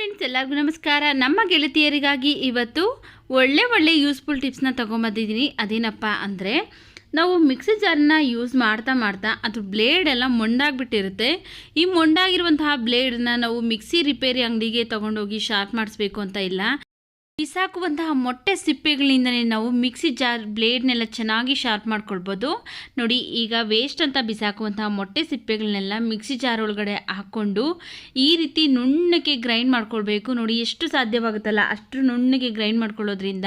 Friends ಎಲ್ಲರಿಗೂ ನಮಸ್ಕಾರ. ನಮ್ಮ ಗೆಳತಿಯರಿಗಾಗಿ ಇವತ್ತು ಒಳ್ಳೆ ಒಳ್ಳೆ ಯೂಸ್ಫುಲ್ ಟಿಪ್ಸ್ನ ತೊಗೊಂಬಂದಿದ್ದೀನಿ. ಅದೇನಪ್ಪ ಅಂದರೆ, ನಾವು ಮಿಕ್ಸಿ ಜಾರನ್ನ ಯೂಸ್ ಮಾಡ್ತಾ ಮಾಡ್ತಾ ಅದ್ರ ಬ್ಲೇಡ್ ಎಲ್ಲ ಮೊಂಡಾಗ್ಬಿಟ್ಟಿರುತ್ತೆ. ಈ ಮೊಂಡಾಗಿರುವಂತಹ ಬ್ಲೇಡನ್ನ ನಾವು ಮಿಕ್ಸಿ ರಿಪೇರಿ ಅಂಗಡಿಗೆ ತೊಗೊಂಡೋಗಿ ಶಾರ್ಪ್ ಮಾಡಿಸ್ಬೇಕು ಅಂತ ಇಲ್ಲ. ಬಿಸಾಕುವಂತಹ ಮೊಟ್ಟೆ ಸಿಪ್ಪೆಗಳಿಂದನೇ ನಾವು ಮಿಕ್ಸಿ ಜಾರ್ ಬ್ಲೇಡ್ನೆಲ್ಲ ಚೆನ್ನಾಗಿ ಶಾರ್ಪ್ ಮಾಡ್ಕೊಳ್ಬೋದು. ನೋಡಿ, ಈಗ ವೇಸ್ಟ್ ಅಂತ ಬಿಸಾಕುವಂತಹ ಮೊಟ್ಟೆ ಸಿಪ್ಪೆಗಳನ್ನೆಲ್ಲ ಮಿಕ್ಸಿ ಜಾರ್ ಒಳಗಡೆ ಹಾಕ್ಕೊಂಡು ಈ ರೀತಿ ನುಣ್ಣಗೆ ಗ್ರೈಂಡ್ ಮಾಡ್ಕೊಳ್ಬೇಕು. ನೋಡಿ, ಎಷ್ಟು ಸಾಧ್ಯವಾಗುತ್ತಲ್ಲ ಅಷ್ಟು ನುಣ್ಣಗೆ ಗ್ರೈಂಡ್ ಮಾಡ್ಕೊಳ್ಳೋದ್ರಿಂದ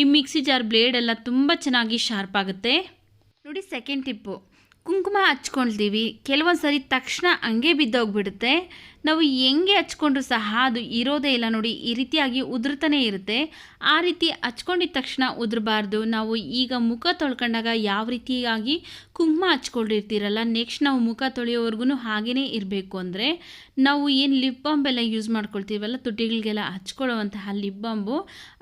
ಈ ಮಿಕ್ಸಿ ಜಾರ್ ಬ್ಲೇಡ್ ಎಲ್ಲ ತುಂಬ ಚೆನ್ನಾಗಿ ಶಾರ್ಪ್ ಆಗುತ್ತೆ. ನೋಡಿ ಸೆಕೆಂಡ್ ಟಿಪ್ಪು ಕುಂಕುಮ ಹಚ್ಕೊಳ್ತೀವಿ. ಕೆಲವೊಂದು ಸರಿ ತಕ್ಷಣ ಹಂಗೆ ಬಿದ್ದೋಗ್ಬಿಡುತ್ತೆ. ನಾವು ಹೆಂಗೆ ಹಚ್ಕೊಂಡ್ರು ಸಹ ಅದು ಇರೋದೇ ಇಲ್ಲ ನೋಡಿ, ಈ ರೀತಿಯಾಗಿ ಉದುರ್ತಾನೆ ಇರುತ್ತೆ. ಆ ರೀತಿ ಹಚ್ಕೊಂಡಿದ ತಕ್ಷಣ ಉದುರಬಾರ್ದು. ನಾವು ಈಗ ಮುಖ ತೊಳ್ಕೊಂಡಾಗ ಯಾವ ರೀತಿಯಾಗಿ ಕುಂಕುಮ ಹಚ್ಕೊಂಡಿರ್ತೀರಲ್ಲ, ನೆಕ್ಸ್ಟ್ ನಾವು ಮುಖ ತೊಳೆಯೋವರೆಗೂ ಹಾಗೆಯೇ ಇರಬೇಕು ಅಂದರೆ, ನಾವು ಏನು ಲಿಪ್ ಬಾಂಬ್ ಎಲ್ಲ ಯೂಸ್ ಮಾಡ್ಕೊಳ್ತೀವಲ್ಲ, ತುಟಿಗಳಿಗೆಲ್ಲ ಹಚ್ಕೊಳ್ಳುವಂತಹ ಲಿಪ್ ಬಾಂಬು,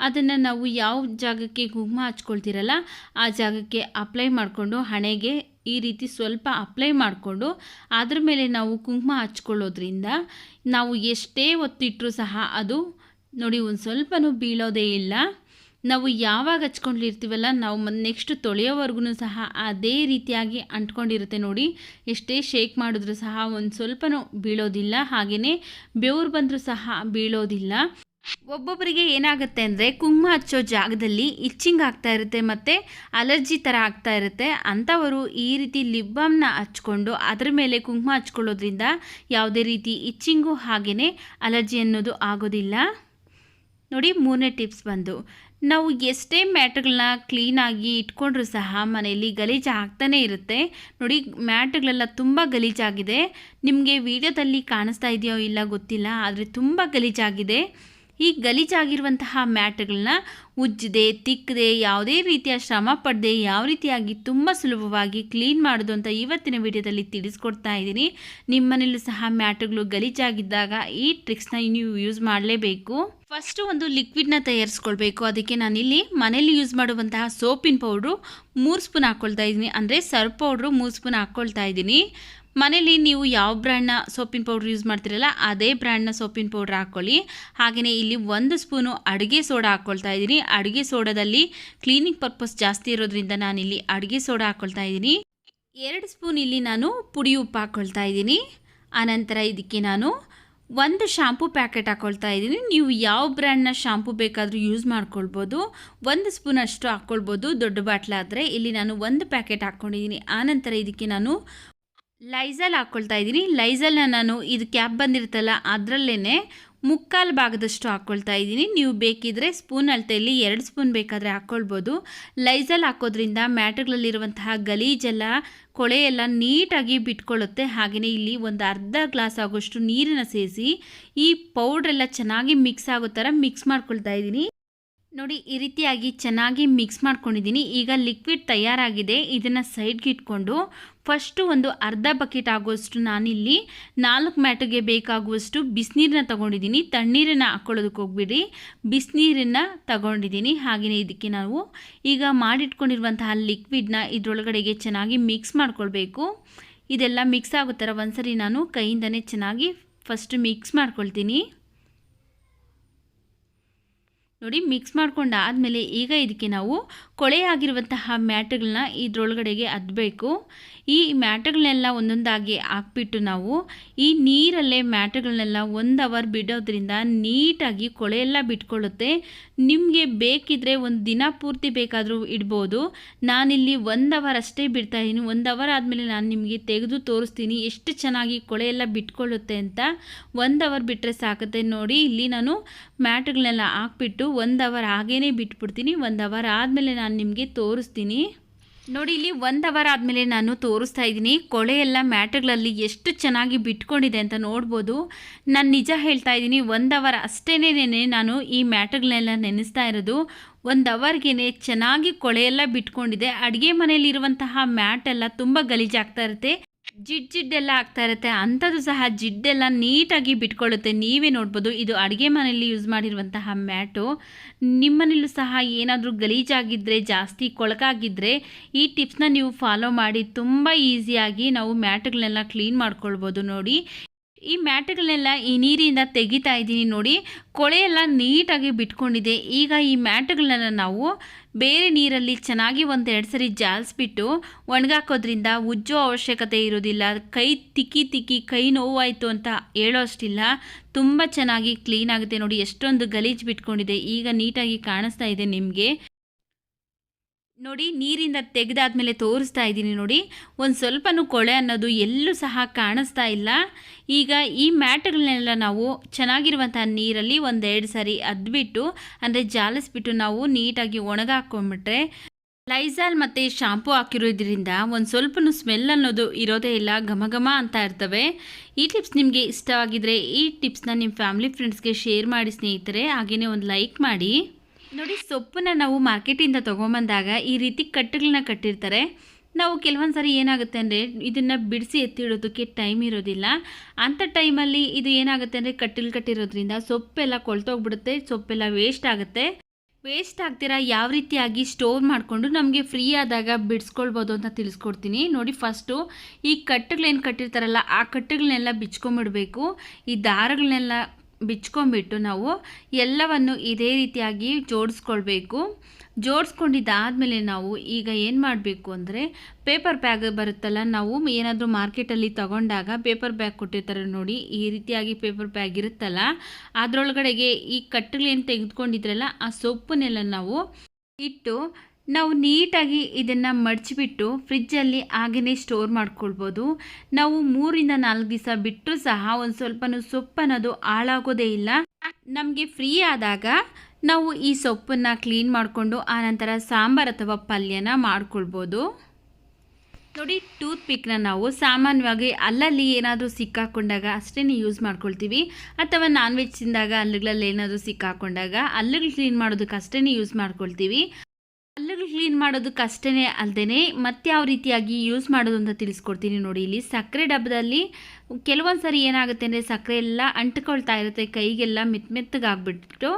ಅದನ್ನು ನಾವು ಯಾವ ಜಾಗಕ್ಕೆ ಕುಂಕುಮ ಹಚ್ಕೊಳ್ತೀರಲ್ಲ, ಆ ಜಾಗಕ್ಕೆ ಅಪ್ಲೈ ಮಾಡಿಕೊಂಡು ಹಣೆಗೆ ಈ ರೀತಿ ಸ್ವಲ್ಪ ಅಪ್ಲೈ ಮಾಡಿಕೊಂಡು ಅದ್ರ ಮೇಲೆ ನಾವು ಕುಂಕುಮ ಹಚ್ಕೊಳ್ಳೋದ್ರಿಂದ ನಾವು ಎಷ್ಟೇ ಒತ್ತಿಟ್ಟರೂ ಸಹ ಅದು ನೋಡಿ ಒಂದು ಸ್ವಲ್ಪನೂ ಬೀಳೋದೇ ಇಲ್ಲ. ನಾವು ಯಾವಾಗ ಹಚ್ಕೊಂಡಿರ್ತೀವಲ್ಲ ನಾವು ನೆಕ್ಸ್ಟ್ ತೊಳೆಯೋವರೆಗೂ ಸಹ ಅದೇ ರೀತಿಯಾಗಿ ಅಂಟ್ಕೊಂಡಿರುತ್ತೆ ನೋಡಿ. ಎಷ್ಟೇ ಶೇಕ್ ಮಾಡಿದ್ರೂ ಸಹ ಒಂದು ಸ್ವಲ್ಪನೂ ಬೀಳೋದಿಲ್ಲ. ಹಾಗೆಯೇ ಬೆವರು ಬಂದರೂ ಸಹ ಬೀಳೋದಿಲ್ಲ. ಒಬ್ಬೊಬ್ಬರಿಗೆ ಏನಾಗುತ್ತೆ ಅಂದರೆ ಕುಂಕುಮ ಹಚ್ಚೋ ಜಾಗದಲ್ಲಿ ಇಚ್ಚಿಂಗ್ ಆಗ್ತಾ ಇರುತ್ತೆ ಮತ್ತು ಅಲರ್ಜಿ ಥರ ಆಗ್ತಾ ಇರುತ್ತೆ. ಅಂಥವರು ಈ ರೀತಿ ಲಿಪ್ ಬಾಮ್ನ ಹಚ್ಕೊಂಡು ಅದರ ಮೇಲೆ ಕುಂಕುಮ ಹಚ್ಕೊಳ್ಳೋದ್ರಿಂದ ಯಾವುದೇ ರೀತಿ ಇಚ್ಚಿಂಗು ಹಾಗೆಯೇ ಅಲರ್ಜಿ ಅನ್ನೋದು ಆಗೋದಿಲ್ಲ. ನೋಡಿ ಮೂರನೇ ಟಿಪ್ಸ್ ಬಂದು. ನಾವು ಎಷ್ಟೇ ಮ್ಯಾಟ್ಗಳನ್ನ ಕ್ಲೀನಾಗಿ ಇಟ್ಕೊಂಡ್ರೂ ಸಹ ಮನೆಯಲ್ಲಿ ಗಲೀಜು ಆಗ್ತಾನೇ ಇರುತ್ತೆ. ನೋಡಿ ಮ್ಯಾಟ್ಗಳೆಲ್ಲ ತುಂಬ ಗಲೀಜಾಗಿದೆ. ನಿಮಗೆ ವಿಡಿಯೋದಲ್ಲಿ ಕಾಣಿಸ್ತಾ ಇದೆಯೋ ಇಲ್ಲ ಗೊತ್ತಿಲ್ಲ, ಆದರೆ ತುಂಬ ಗಲೀಜಾಗಿದೆ. ಈ ಗಲೀಜಾಗಿರುವಂತಹ ಮ್ಯಾಟ್ಗಳನ್ನ ಉಜ್ಜದೆ, ತಿಕ್ಕದೆ, ಯಾವುದೇ ರೀತಿಯ ಶ್ರಮ ಪಡದೆ, ಯಾವ ರೀತಿಯಾಗಿ ತುಂಬ ಸುಲಭವಾಗಿ ಕ್ಲೀನ್ ಮಾಡೋದು ಅಂತ ಇವತ್ತಿನ ವಿಡಿಯೋದಲ್ಲಿ ತಿಳಿಸ್ಕೊಡ್ತಾ ಇದ್ದೀನಿ. ನಿಮ್ಮ ಮನೇಲೂ ಸಹ ಮ್ಯಾಟ್ಗಳು ಗಲೀಜಾಗಿದ್ದಾಗ ಈ ಟ್ರಿಕ್ಸ್ನ ನೀವು ಯೂಸ್ ಮಾಡಲೇಬೇಕು. ಫಸ್ಟು ಒಂದು ಲಿಕ್ವಿಡ್ನ ತಯಾರಿಸ್ಕೊಳ್ಬೇಕು. ಅದಕ್ಕೆ ನಾನಿಲ್ಲಿ ಮನೇಲಿ ಯೂಸ್ ಮಾಡುವಂತಹ ಸೋಪಿನ ಪೌಡ್ರು ಮೂರು ಸ್ಪೂನ್ ಹಾಕ್ಕೊಳ್ತಾ ಇದ್ದೀನಿ. ಅಂದರೆ ಸರ್ಫ್ ಪೌಡ್ರು ಮೂರು ಸ್ಪೂನ್ ಹಾಕ್ಕೊಳ್ತಾ ಇದ್ದೀನಿ. ಮನೇಲಿ ನೀವು ಯಾವ ಬ್ರ್ಯಾಂಡ್ನ ಸೋಪಿನ ಪೌಡ್ರ್ ಯೂಸ್ ಮಾಡ್ತಿರಲ್ಲ, ಅದೇ ಬ್ರ್ಯಾಂಡ್ನ ಸೋಪಿನ ಪೌಡ್ರ್ ಹಾಕ್ಕೊಳ್ಳಿ ಹಾಗೆಯೇ ಇಲ್ಲಿ ಒಂದು ಸ್ಪೂನು ಅಡುಗೆ ಸೋಡಾ ಹಾಕ್ಕೊಳ್ತಾ ಇದ್ದೀನಿ. ಅಡುಗೆ ಸೋಡಾದಲ್ಲಿ ಕ್ಲೀನಿಂಗ್ ಪರ್ಪಸ್ ಜಾಸ್ತಿ ಇರೋದ್ರಿಂದ ನಾನು ಇಲ್ಲಿ ಅಡುಗೆ ಸೋಡಾ ಹಾಕ್ಕೊಳ್ತಾ ಇದ್ದೀನಿ. ಎರಡು ಸ್ಪೂನ್ ಇಲ್ಲಿ ನಾನು ಪುಡಿ ಉಪ್ಪು ಹಾಕ್ಕೊಳ್ತಾ ಇದ್ದೀನಿ. ಆನಂತರ ಇದಕ್ಕೆ ನಾನು ಒಂದು ಶಾಂಪೂ ಪ್ಯಾಕೆಟ್ ಹಾಕ್ಕೊಳ್ತಾ ಇದ್ದೀನಿ. ನೀವು ಯಾವ ಬ್ರ್ಯಾಂಡ್ನ ಶಾಂಪೂ ಬೇಕಾದರೂ ಯೂಸ್ ಮಾಡ್ಕೊಳ್ಬೋದು. ಒಂದು ಸ್ಪೂನ್ ಅಷ್ಟು ಹಾಕ್ಕೊಳ್ಬೋದು ದೊಡ್ಡ ಬಾಟ್ಲಾದರೆ ಇಲ್ಲಿ ನಾನು ಒಂದು ಪ್ಯಾಕೆಟ್ ಹಾಕ್ಕೊಂಡಿದ್ದೀನಿ ಆನಂತರ ಇದಕ್ಕೆ ನಾನು ಲೈಸಲ್ ಹಾಕ್ಕೊಳ್ತಾ ಇದ್ದೀನಿ. ಲೈಸಲ್ನ ನಾನು ಇದು ಕ್ಯಾಪ್ ಬಂದಿರುತ್ತಲ್ಲ ಅದರಲ್ಲೇ ಮುಕ್ಕಾಲು ಭಾಗದಷ್ಟು ಹಾಕ್ಕೊಳ್ತಾ ಇದ್ದೀನಿ. ನೀವು ಬೇಕಿದ್ರೆ ಸ್ಪೂನ್ ಅಳತೆಯಲ್ಲಿ ಎರಡು ಸ್ಪೂನ್ ಬೇಕಾದರೆ ಹಾಕ್ಕೊಳ್ಬೋದು ಲೈಸಲ್ ಹಾಕೋದ್ರಿಂದ ಮ್ಯಾಟ್ಗಳಲ್ಲಿರುವಂತಹ ಗಲೀಜೆಲ್ಲ ಕೊಳೆ ಎಲ್ಲ ನೀಟಾಗಿ ಬಿಟ್ಕೊಳ್ಳುತ್ತೆ. ಹಾಗೆಯೇ ಇಲ್ಲಿ ಒಂದು ಅರ್ಧ ಗ್ಲಾಸ್ ಆಗೋಷ್ಟು ನೀರನ್ನು ಸೇರಿಸಿ ಈ ಪೌಡ್ರೆಲ್ಲ ಚೆನ್ನಾಗಿ ಮಿಕ್ಸ್ ಆಗೋ ಥರ ಮಿಕ್ಸ್ ಮಾಡ್ಕೊಳ್ತಾ ಇದ್ದೀನಿ. ನೋಡಿ, ಈ ರೀತಿಯಾಗಿ ಚೆನ್ನಾಗಿ ಮಿಕ್ಸ್ ಮಾಡ್ಕೊಂಡಿದ್ದೀನಿ. ಈಗ ಲಿಕ್ವಿಡ್ ತಯಾರಾಗಿದೆ. ಇದನ್ನು ಸೈಡ್ಗೆ ಇಟ್ಕೊಂಡು ಫಸ್ಟು ಒಂದು ಅರ್ಧ ಬಕೆಟ್ ಆಗುವಷ್ಟು ನಾನಿಲ್ಲಿ ನಾಲ್ಕು ಮ್ಯಾಟಿಗೆ ಬೇಕಾಗುವಷ್ಟು ಬಿಸಿನೀರನ್ನ ತೊಗೊಂಡಿದ್ದೀನಿ. ತಣ್ಣೀರನ್ನು ಹಾಕ್ಕೊಳ್ಳೋದಕ್ಕೆ ಹೋಗ್ಬಿಡಿ. ಬಿಸಿನೀರನ್ನು ತಗೊಂಡಿದ್ದೀನಿ. ಹಾಗೆಯೇ ಇದಕ್ಕೆ ನಾವು ಈಗ ಮಾಡಿಟ್ಕೊಂಡಿರುವಂತಹ ಲಿಕ್ವಿಡ್ನ ಇದರೊಳಗಡೆಗೆ ಚೆನ್ನಾಗಿ ಮಿಕ್ಸ್ ಮಾಡ್ಕೊಳ್ಬೇಕು. ಇದೆಲ್ಲ ಮಿಕ್ಸ್ ಆಗೋ ಥರ ಒಂದ್ಸರಿ ನಾನು ಕೈಯಿಂದನೇ ಚೆನ್ನಾಗಿ ಫಸ್ಟ್ ಮಿಕ್ಸ್ ಮಾಡ್ಕೊಳ್ತೀನಿ. ನೋಡಿ ಮಿಕ್ಸ್ ಮಾಡ್ಕೊಂಡು ಆದಮೇಲೆ ಈಗ ಇದಕ್ಕೆ ನಾವು ಕೊಳೆಯಾಗಿರುವಂತಹ ಮ್ಯಾಟ್ಗಳನ್ನ ಇದರೊಳಗಡೆಗೆ ಅದ್ದಬೇಕು ಈ ಮ್ಯಾಟ್ಗಳನ್ನೆಲ್ಲ ಒಂದೊಂದಾಗಿ ಹಾಕ್ಬಿಟ್ಟು ನಾವು ಈ ನೀರಲ್ಲೇ ಮ್ಯಾಟ್ಗಳನ್ನೆಲ್ಲ ಒಂದು ಅವರ್ ಬಿಡೋದ್ರಿಂದ ನೀಟಾಗಿ ಕೊಳೆಯೆಲ್ಲ ಬಿಟ್ಕೊಳ್ಳುತ್ತೆ. ನಿಮಗೆ ಬೇಕಿದ್ರೆ ಒಂದು ದಿನ ಪೂರ್ತಿ ಬೇಕಾದರೂ ಇಡ್ಬೋದು. ನಾನಿಲ್ಲಿ ಒಂದು ಅವರ್ ಅಷ್ಟೇ ಬಿಡ್ತಾ ಇದ್ದೀನಿ ಒಂದು ಅವರ್ ಆದಮೇಲೆ ನಾನು ನಿಮಗೆ ತೆಗೆದು ತೋರಿಸ್ತೀನಿ ಎಷ್ಟು ಚೆನ್ನಾಗಿ ಕೊಳೆಯೆಲ್ಲ ಬಿಟ್ಕೊಳ್ಳುತ್ತೆ ಅಂತ. ಒಂದು ಅವರ್ ಬಿಟ್ಟರೆ ಸಾಕುತ್ತೆ ನೋಡಿ. ಇಲ್ಲಿ ನಾನು ಮ್ಯಾಟ್ಗಳನ್ನೆಲ್ಲ ಹಾಕ್ಬಿಟ್ಟು ಒಂದು ಅವರ್ ಹಾಗೇ ಬಿಟ್ಬಿಡ್ತೀನಿ. ಒಂದು ಅವರ್ ಆದಮೇಲೆ ನಿಮಗೆ ತೋರಿಸ್ತೀನಿ. ನೋಡಿ, ಇಲ್ಲಿ ಒಂದು ಅವರ್ ಆದಮೇಲೆ ನಾನು ತೋರಿಸ್ತಾ ಇದ್ದೀನಿ. ಕೊಳೆ ಎಲ್ಲ ಮ್ಯಾಟ್ಗಳಲ್ಲಿ ಎಷ್ಟು ಚೆನ್ನಾಗಿ ಬಿಟ್ಕೊಂಡಿದೆ ಅಂತ ನೋಡ್ಬೋದು. ನಾನು ನಿಜ ಹೇಳ್ತಾ ಇದ್ದೀನಿ, ಒಂದು ಅವರ್ ಅಷ್ಟೇನೆ ನಾನು ಈ ಮ್ಯಾಟ್ಗಳನ್ನೆಲ್ಲ ನೆನೆಸ್ತಾ ಇರೋದು. ಒಂದು ಅವರ್ಗೆ ಚೆನ್ನಾಗಿ ಕೊಳೆಯೆಲ್ಲ ಬಿಟ್ಕೊಂಡಿದೆ. ಅಡುಗೆ ಮನೆಯಲ್ಲಿರುವಂತಹ ಮ್ಯಾಟ್ ಎಲ್ಲ ತುಂಬ ಗಲೀಜಾಗ್ತಾ ಇರುತ್ತೆ. ಜಿಡ್ ಜಿಡ್ಡೆಲ್ಲ ಆಗ್ತಾ ಇರುತ್ತೆ, ಅಂಥದ್ದು ಸಹ ಜಿಡ್ಡೆಲ್ಲ ನೀಟಾಗಿ ಬಿಟ್ಕೊಳ್ಳುತ್ತೆ. ನೀವೇ ನೋಡ್ಬೋದು, ಇದು ಅಡುಗೆ ಮನೆಯಲ್ಲಿ ಯೂಸ್ ಮಾಡಿರುವಂತಹ ಮ್ಯಾಟು. ನಿಮ್ಮನೇಲೂ ಸಹ ಏನಾದರೂ ಗಲೀಜಾಗಿದ್ದರೆ ಜಾಸ್ತಿ ಕೊಳಕಾಗಿದ್ದರೆ ಈ ಟಿಪ್ಸ್ನ ನೀವು ಫಾಲೋ ಮಾಡಿ, ತುಂಬ ಈಸಿಯಾಗಿ ನಾವು ಮ್ಯಾಟ್ಗಳನ್ನೆಲ್ಲ ಕ್ಲೀನ್ ಮಾಡ್ಕೊಳ್ಬೋದು ನೋಡಿ. ಈ ಮ್ಯಾಟ್ಗಳನ್ನೆಲ್ಲ ಈ ನೀರಿಂದ ತೆಗಿತಾ ಇದ್ದೀನಿ ನೋಡಿ. ಕೊಳೆಯೆಲ್ಲ ನೀಟಾಗಿ ಬಿಟ್ಕೊಂಡಿದೆ. ಈಗ ಈ ಮ್ಯಾಟ್ಗಳನ್ನೆಲ್ಲ ನಾವು ಬೇರೆ ನೀರಲ್ಲಿ ಚೆನ್ನಾಗಿ ಒಂದೆರಡು ಸರಿ ಜಾಲಿಸ್ಬಿಟ್ಟು ಒಣಗಾಕೋದ್ರಿಂದ ಉಜ್ಜೋ ಅವಶ್ಯಕತೆ ಇರೋದಿಲ್ಲ. ಕೈ ತಿಕ್ಕಿ ತಿಕ್ಕಿ ಕೈ ನೋವಾಯಿತು ಅಂತ ಹೇಳೋ ಅಷ್ಟಿಲ್ಲ ತುಂಬ ಚೆನ್ನಾಗಿ ಕ್ಲೀನ್ ಆಗುತ್ತೆ ನೋಡಿ. ಎಷ್ಟೊಂದು ಗಲೀಜು ಬಿಟ್ಕೊಂಡಿದೆ. ಈಗ ನೀಟಾಗಿ ಕಾಣಿಸ್ತಾ ಇದೆ ನಿಮಗೆ. ನೋಡಿ, ನೀರಿಂದ ತೆಗೆದಾದ್ಮೇಲೆ ತೋರಿಸ್ತಾ ಇದ್ದೀನಿ ನೋಡಿ. ಒಂದು ಸ್ವಲ್ಪನೂ ಕೊಳೆ ಅನ್ನೋದು ಎಲ್ಲೂ ಸಹ ಕಾಣಿಸ್ತಾ ಇಲ್ಲ. ಈಗ ಈ ಮ್ಯಾಟ್ಗಳನ್ನೆಲ್ಲ ನಾವು ಚೆನ್ನಾಗಿರುವಂಥ ನೀರಲ್ಲಿ ಒಂದೆರಡು ಸಾರಿ ಅದ್ಬಿಟ್ಟು, ಅಂದರೆ ಜಾಲಿಸ್ಬಿಟ್ಟು ನಾವು ನೀಟಾಗಿ ಒಣಗಾಕೊಂಡ್ಬಿಟ್ರೆ, ಲೈಸಾಲ್ ಮತ್ತು ಶಾಂಪೂ ಹಾಕಿರೋದ್ರಿಂದ ಒಂದು ಸ್ವಲ್ಪನೂ ಸ್ಮೆಲ್ ಅನ್ನೋದು ಇರೋದೇ ಇಲ್ಲ, ಘಮ ಅಂತ ಇರ್ತವೆ. ಈ ಟಿಪ್ಸ್ ನಿಮಗೆ ಇಷ್ಟವಾಗಿದ್ದರೆ ಈ ಟಿಪ್ಸ್ನ ನಿಮ್ಮ ಫ್ಯಾಮಿಲಿ ಫ್ರೆಂಡ್ಸ್ಗೆ ಶೇರ್ ಮಾಡಿ ಸ್ನೇಹಿತರೆ ಹಾಗೆಯೇ ಒಂದು ಲೈಕ್ ಮಾಡಿ. ನೋಡಿ, ಸೊಪ್ಪನ್ನ ನಾವು ಮಾರ್ಕೆಟಿಂದ ತೊಗೊಂಬಂದಾಗ ಈ ರೀತಿ ಕಟ್ಟುಗಳನ್ನ ಕಟ್ಟಿರ್ತಾರೆ. ನಾವು ಕೆಲವೊಂದು ಸಾರಿ ಏನಾಗುತ್ತೆ ಅಂದರೆ ಇದನ್ನು ಬಿಡಿಸಿ ಎತ್ತಿಡೋದಕ್ಕೆ ಟೈಮ್ ಇರೋದಿಲ್ಲ. ಅಂಥ ಟೈಮಲ್ಲಿ ಇದು ಏನಾಗುತ್ತೆ ಅಂದರೆ ಕಟ್ಟಿಲ್ ಕಟ್ಟಿರೋದ್ರಿಂದ ಸೊಪ್ಪೆಲ್ಲ ಕೊಳ್ತೋಗ್ಬಿಡುತ್ತೆ, ಸೊಪ್ಪೆಲ್ಲ ವೇಸ್ಟ್ ಆಗುತ್ತೆ. ವೇಸ್ಟ್ ಆಗ್ತೀರಾ ಯಾವ ರೀತಿಯಾಗಿ ಸ್ಟೋರ್ ಮಾಡಿಕೊಂಡು ನಮಗೆ ಫ್ರೀ ಆದಾಗ ಬಿಡಿಸ್ಕೊಳ್ಬೋದು ಅಂತ ತಿಳಿಸ್ಕೊಡ್ತೀನಿ. ನೋಡಿ ಫಸ್ಟು ಈ ಕಟ್ಟುಗಳೇನು ಕಟ್ಟಿರ್ತಾರಲ್ಲ, ಆ ಕಟ್ಟುಗಳನ್ನೆಲ್ಲ ಬಿಚ್ಕೊಂಬಿಡಬೇಕು. ಈ ದಾರಗಳನ್ನೆಲ್ಲ ಬಿಚ್ಕೊಂಬಿಟ್ಟು ನಾವು ಎಲ್ಲವನ್ನು ಇದೇ ರೀತಿಯಾಗಿ ಜೋಡಿಸ್ಕೊಳ್ಬೇಕು. ಜೋಡಿಸ್ಕೊಂಡಿದ್ದಾದಮೇಲೆ ನಾವು ಈಗ ಏನು ಮಾಡಬೇಕು ಅಂದರೆ ಪೇಪರ್ ಬ್ಯಾಗ್ ಬರುತ್ತಲ್ಲ, ನಾವು ಏನಾದರೂ ಮಾರ್ಕೆಟಲ್ಲಿ ತಗೊಂಡಾಗ ಪೇಪರ್ ಬ್ಯಾಗ್ ಕೊಟ್ಟಿರ್ತಾರೆ ನೋಡಿ, ಈ ರೀತಿಯಾಗಿ ಪೇಪರ್ ಬ್ಯಾಗ್ ಇರುತ್ತಲ್ಲ, ಅದರೊಳಗಡೆಗೆ ಈ ಕಟ್ಟಲೇನು ತೆಗೆದುಕೊಂಡಿದ್ರಲ್ಲ, ಆ ಸೊಪ್ಪನ್ನೆಲ್ಲ ನಾವು ಇಟ್ಟು ನಾವು ನೀಟಾಗಿ ಇದನ್ನು ಮಡಚಿಬಿಟ್ಟು ಫ್ರಿಜ್ಜಲ್ಲಿ ಹಾಗೆಯೇ ಸ್ಟೋರ್ ಮಾಡ್ಕೊಳ್ಬೋದು. ನಾವು ಮೂರಿಂದ ನಾಲ್ಕು ದಿವಸ ಬಿಟ್ಟರೂ ಸಹ ಒಂದು ಸ್ವಲ್ಪನೂ ಸೊಪ್ಪನ್ನೋದು ಹಾಳಾಗೋದೇ ಇಲ್ಲ. ನಮಗೆ ಫ್ರೀ ಆದಾಗ ನಾವು ಈ ಸೊಪ್ಪನ್ನು ಕ್ಲೀನ್ ಮಾಡಿಕೊಂಡು ಆನಂತರ ಸಾಂಬಾರು ಅಥವಾ ಪಲ್ಯನ ಮಾಡ್ಕೊಳ್ಬೋದು. ನೋಡಿ ಟೂತ್ ಪಿಕ್ನ ನಾವು ಸಾಮಾನ್ಯವಾಗಿ ಅಲ್ಲಲ್ಲಿ ಏನಾದರೂ ಸಿಕ್ಕಾಕೊಂಡಾಗ ಅಷ್ಟೇ ಯೂಸ್ ಮಾಡ್ಕೊಳ್ತೀವಿ. ಅಥವಾ ನಾನ್ ವೆಜ್ ತಿಂದಾಗ ಅಲ್ಲಿಗಳಲ್ಲಿ ಏನಾದರೂ ಸಿಕ್ಕಾಕೊಂಡಾಗ ಅಲ್ಲುಗಳು ಕ್ಲೀನ್ ಮಾಡೋದಕ್ಕೆ ಅಷ್ಟೇ ಯೂಸ್ ಮಾಡ್ಕೊಳ್ತೀವಿ. ಹಲ್ಲುಗಳು ಕ್ಲೀನ್ ಮಾಡೋದಕ್ಕಷ್ಟೇ ಅಲ್ಲದೆ ಮತ್ತೆ ಯಾವ ರೀತಿಯಾಗಿ ಯೂಸ್ ಮಾಡೋದು ಅಂತ ತಿಳಿಸ್ಕೊಡ್ತೀನಿ ನೋಡಿ. ಇಲ್ಲಿ ಸಕ್ಕರೆ ಡಬ್ಬದಲ್ಲಿ ಕೆಲವೊಂದು ಸರಿ ಏನಾಗುತ್ತೆ ಅಂದರೆ ಸಕ್ಕರೆ ಎಲ್ಲ ಅಂಟ್ಕೊಳ್ತಾ ಇರುತ್ತೆ, ಕೈಗೆಲ್ಲ ಮೆತ್ತ ಮೆತ್ತಗಾಗ್ಬಿಟ್ಟು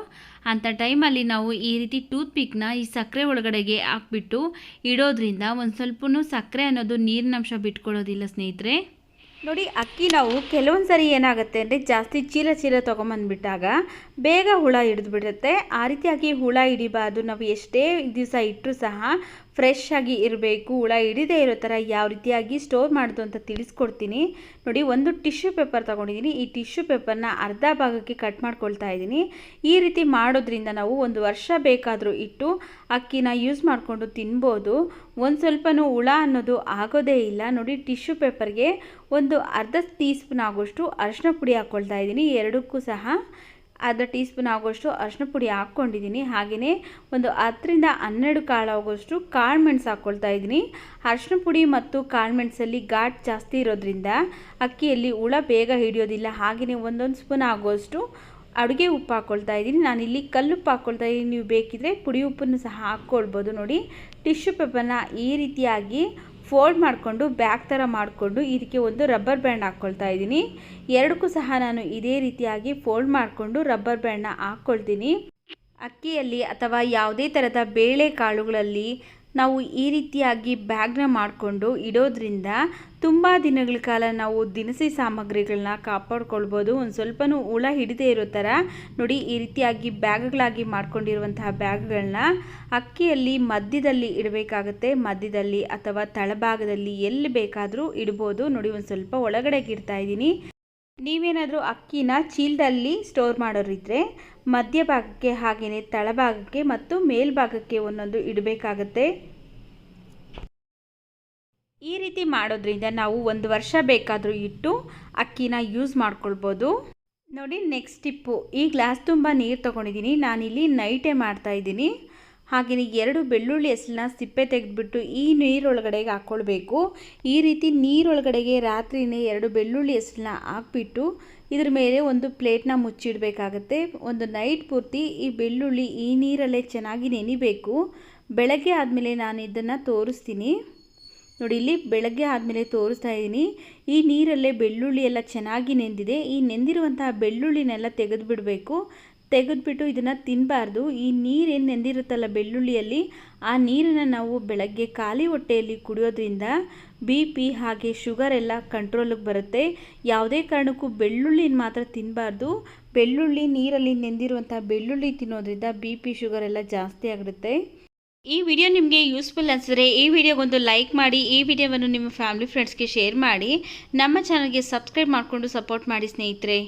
ಅಂಥ ಟೈಮಲ್ಲಿ ನಾವು ಈ ರೀತಿ ಟೂತ್ ಪಿಕ್ನ ಈ ಸಕ್ಕರೆ ಒಳಗಡೆಗೆ ಹಾಕ್ಬಿಟ್ಟು ಇಡೋದ್ರಿಂದ ಒಂದು ಸ್ವಲ್ಪನೂ ಸಕ್ಕರೆ ಅನ್ನೋದು ನೀರಿನಂಶ ಬಿಟ್ಕೊಳ್ಳೋದಿಲ್ಲ ಸ್ನೇಹಿತರೆ. ನೋಡಿ, ಅಕ್ಕಿ ನಾವು ಕೆಲವೊಂದು ಸರಿ ಏನಾಗುತ್ತೆ ಅಂದರೆ ಜಾಸ್ತಿ ಚೀಲ ಚೀಲ ತೊಗೊಂಬಂದ್ಬಿಟ್ಟಾಗ ಬೇಗ ಹುಳ ಹಿಡಿದ್ಬಿಡುತ್ತೆ. ಆ ರೀತಿಯಾಗಿ ಹುಳ ಹಿಡಿಬಾರ್ದು. ನಾವು ಎಷ್ಟೇ ದಿವಸ ಇಟ್ಟರೂ ಸಹ ಫ್ರೆಶ್ ಆಗಿ ಇರಬೇಕು, ಹುಳ ಹಿಡಿದೇ ಇರೋ ಥರ ಯಾವ ರೀತಿಯಾಗಿ ಸ್ಟೋರ್ ಮಾಡೋದು ಅಂತ ತಿಳಿಸ್ಕೊಡ್ತೀನಿ. ನೋಡಿ, ಒಂದು ಟಿಶ್ಯೂ ಪೇಪರ್ ತೊಗೊಂಡಿದ್ದೀನಿ. ಈ ಟಿಶ್ಯೂ ಪೇಪರ್ನ ಅರ್ಧ ಭಾಗಕ್ಕೆ ಕಟ್ ಮಾಡ್ಕೊಳ್ತಾ ಇದ್ದೀನಿ. ಈ ರೀತಿ ಮಾಡೋದ್ರಿಂದ ನಾವು ಒಂದು ವರ್ಷ ಬೇಕಾದರೂ ಇಟ್ಟು ಅಕ್ಕಿನ ಯೂಸ್ ಮಾಡಿಕೊಂಡು ತಿನ್ಬೋದು. ಒಂದು ಸ್ವಲ್ಪನೂ ಹುಳ ಅನ್ನೋದು ಆಗೋದೇ ಇಲ್ಲ. ನೋಡಿ, ಟಿಶ್ಯೂ ಪೇಪರ್ಗೆ ಒಂದು ಅರ್ಧ ಟೀ ಸ್ಪೂನ್ ಆಗೋಷ್ಟು ಅರಿಶಿನ ಪುಡಿ ಹಾಕ್ಕೊಳ್ತಾ ಇದ್ದೀನಿ. ಎರಡಕ್ಕೂ ಸಹ ಅರ್ಧ ಟೀ ಸ್ಪೂನ್ ಆಗೋಷ್ಟು ಅರಿಶಿನ ಪುಡಿ ಹಾಕ್ಕೊಂಡಿದ್ದೀನಿ. ಹಾಗೆಯೇ ಒಂದು ಹತ್ತರಿಂದ ಹನ್ನೆರಡು ಕಾಳು ಆಗೋಷ್ಟು ಕಾಳು ಮೆಣಸು ಹಾಕ್ಕೊಳ್ತಾ ಇದ್ದೀನಿ. ಅರಿಶಿನ ಪುಡಿ ಮತ್ತು ಕಾಳು ಮೆಣಸಲ್ಲಿ ಘಾಟ್ ಜಾಸ್ತಿ ಇರೋದ್ರಿಂದ ಅಕ್ಕಿಯಲ್ಲಿ ಹುಳ ಬೇಗ ಹಿಡಿಯೋದಿಲ್ಲ. ಹಾಗೆಯೇ ಒಂದೊಂದು ಸ್ಪೂನ್ ಆಗೋಷ್ಟು ಅಡುಗೆ ಉಪ್ಪು ಹಾಕ್ಕೊಳ್ತಾ ಇದ್ದೀನಿ. ನಾನಿಲ್ಲಿ ಕಲ್ಲುಪ್ಪು ಹಾಕ್ಕೊಳ್ತಾ ಇದ್ದೀನಿ. ನೀವು ಬೇಕಿದ್ರೆ ಪುಡಿ ಉಪ್ಪನ್ನು ಸಹ ಹಾಕ್ಕೊಳ್ಬೋದು ನೋಡಿ. ಟಿಶ್ಯೂ ಪೇಪರ್ನ ಈ ರೀತಿಯಾಗಿ ಫೋಲ್ಡ್ ಮಾಡಿಕೊಂಡು ಬ್ಯಾಗ್ ಥರ ಮಾಡಿಕೊಂಡು ಇದಕ್ಕೆ ಒಂದು ರಬ್ಬರ್ ಬ್ಯಾಂಡ್ ಹಾಕ್ಕೊಳ್ತಾ ಇದ್ದೀನಿ. ಎರಡಕ್ಕೂ ಸಹ ನಾನು ಇದೇ ರೀತಿಯಾಗಿ ಫೋಲ್ಡ್ ಮಾಡಿಕೊಂಡು ರಬ್ಬರ್ ಬ್ಯಾಂಡ್ನ ಹಾಕ್ಕೊಳ್ತೀನಿ. ಅಕ್ಕಿಯಲ್ಲಿ ಅಥವಾ ಯಾವುದೇ ಥರದ ಬೇಳೆ ಕಾಳುಗಳಲ್ಲಿ ನಾವು ಈ ರೀತಿಯಾಗಿ ಬ್ಯಾಗ್ನ ಮಾಡಿಕೊಂಡು ಇಡೋದ್ರಿಂದ ತುಂಬ ದಿನಗಳ ಕಾಲ ನಾವು ದಿನಸಿ ಸಾಮಗ್ರಿಗಳನ್ನ ಕಾಪಾಡ್ಕೊಳ್ಬೋದು. ಒಂದು ಸ್ವಲ್ಪನೂ ಹುಳ ಹಿಡಿದೇ ಇರೋ ಥರ ನೋಡಿ ಈ ರೀತಿಯಾಗಿ ಬ್ಯಾಗ್ಗಳಾಗಿ ಮಾಡ್ಕೊಂಡಿರುವಂತಹ ಬ್ಯಾಗ್ಗಳನ್ನ ಅಕ್ಕಿಯಲ್ಲಿ ಮಧ್ಯದಲ್ಲಿ ಇಡಬೇಕಾಗತ್ತೆ. ಮಧ್ಯದಲ್ಲಿ ಅಥವಾ ತಳಭಾಗದಲ್ಲಿ ಎಲ್ಲಿ ಬೇಕಾದರೂ ಇಡ್ಬೋದು. ನೋಡಿ ಒಂದು ಸ್ವಲ್ಪ ಒಳಗಡೆಗೆ ಇಡ್ತಾ ಇದ್ದೀನಿ. ನೀವೇನಾದರೂ ಅಕ್ಕಿನ ಚೀಲದಲ್ಲಿ ಸ್ಟೋರ್ ಮಾಡೋರಿದ್ದರೆ ಮಧ್ಯಭಾಗಕ್ಕೆ ಹಾಗೆಯೇ ತಳಭಾಗಕ್ಕೆ ಮತ್ತು ಮೇಲ್ಭಾಗಕ್ಕೆ ಒಂದೊಂದು ಇಡಬೇಕಾಗತ್ತೆ. ಈ ರೀತಿ ಮಾಡೋದ್ರಿಂದ ನಾವು ಒಂದು ವರ್ಷ ಬೇಕಾದರೂ ಇಟ್ಟು ಅಕ್ಕಿನ ಯೂಸ್ ಮಾಡ್ಕೊಳ್ಬೋದು. ನೋಡಿ ನೆಕ್ಸ್ಟ್ ಟಿಪ್ಪು ಈ ಗ್ಲಾಸ್ ತುಂಬ ನೀರು ತೊಗೊಂಡಿದ್ದೀನಿ. ನಾನಿಲ್ಲಿ ನೈಟೇ ಮಾಡ್ತಾಯಿದ್ದೀನಿ ಹಾಗೆಯೇ ಎರಡು ಬೆಳ್ಳುಳ್ಳಿ ಹೆಸಲನ್ನ ಸಿಪ್ಪೆ ತೆಗೆದುಬಿಟ್ಟು ಈ ನೀರೊಳಗಡೆಗೆ ಹಾಕ್ಕೊಳ್ಬೇಕು. ಈ ರೀತಿ ನೀರೊಳಗಡೆಗೆ ರಾತ್ರಿನೇ ಎರಡು ಬೆಳ್ಳುಳ್ಳಿ ಹೆಸಲನ್ನ ಹಾಕ್ಬಿಟ್ಟು ಇದ್ರ ಮೇಲೆ ಒಂದು ಪ್ಲೇಟ್ನ ಮುಚ್ಚಿಡಬೇಕಾಗತ್ತೆ. ಒಂದು ನೈಟ್ ಪೂರ್ತಿ ಈ ಬೆಳ್ಳುಳ್ಳಿ ಈ ನೀರಲ್ಲೇ ಚೆನ್ನಾಗಿ ನೆನಿಬೇಕು. ಬೆಳಗ್ಗೆ ಆದಮೇಲೆ ನಾನು ಇದನ್ನು ತೋರಿಸ್ತೀನಿ. ನೋಡಿ, ಇಲ್ಲಿ ಬೆಳಗ್ಗೆ ಆದಮೇಲೆ ತೋರಿಸ್ತಾ ಇದ್ದೀನಿ ಈ ನೀರಲ್ಲೇ ಬೆಳ್ಳುಳ್ಳಿ ಎಲ್ಲ ಚೆನ್ನಾಗಿ ನೆಂದಿದೆ. ಈ ನೆಂದಿರುವಂತಹ ಬೆಳ್ಳುಳ್ಳಿನೆಲ್ಲ ತೆಗೆದು ಬಿಡಬೇಕು ತೆಗೆದ್ಬಿಟ್ಟು ಇದನ್ನು ತಿನ್ನಬಾರ್ದು ಈ ನೀರೇನು ನೆಂದಿರುತ್ತಲ್ಲ ಬೆಳ್ಳುಳ್ಳಿಯಲ್ಲಿ, ಆ ನೀರನ್ನು ನಾವು ಬೆಳಗ್ಗೆ ಖಾಲಿ ಹೊಟ್ಟೆಯಲ್ಲಿ ಕುಡಿಯೋದ್ರಿಂದ ಬಿ ಪಿ ಹಾಗೆ ಶುಗರ್ ಎಲ್ಲ ಕಂಟ್ರೋಲಿಗೆ ಬರುತ್ತೆ. ಯಾವುದೇ ಕಾರಣಕ್ಕೂ ಬೆಳ್ಳುಳ್ಳಿನ ಮಾತ್ರ ತಿನ್ನಬಾರ್ದು ಬೆಳ್ಳುಳ್ಳಿ ನೀರಲ್ಲಿ ನೆಂದಿರುವಂಥ ಬೆಳ್ಳುಳ್ಳಿ ತಿನ್ನೋದ್ರಿಂದ ಬಿ ಪಿ ಶುಗರ್ ಎಲ್ಲ ಜಾಸ್ತಿ ಆಗಿರುತ್ತೆ ಈ ವಿಡಿಯೋ ನಿಮಗೆ ಯೂಸ್ಫುಲ್ ಅನಿಸಿದ್ರೆ ಈ ವಿಡಿಯೋಗೊಂದು ಲೈಕ್ ಮಾಡಿ, ಈ ವಿಡಿಯೋವನ್ನು ನಿಮ್ಮ ಫ್ಯಾಮಿಲಿ ಫ್ರೆಂಡ್ಸ್ಗೆ ಶೇರ್ ಮಾಡಿ. ನಮ್ಮ ಚಾನಲ್ಗೆ ಸಬ್ಸ್ಕ್ರೈಬ್ ಮಾಡಿಕೊಂಡು ಸಪೋರ್ಟ್ ಮಾಡಿ ಸ್ನೇಹಿತರೆ.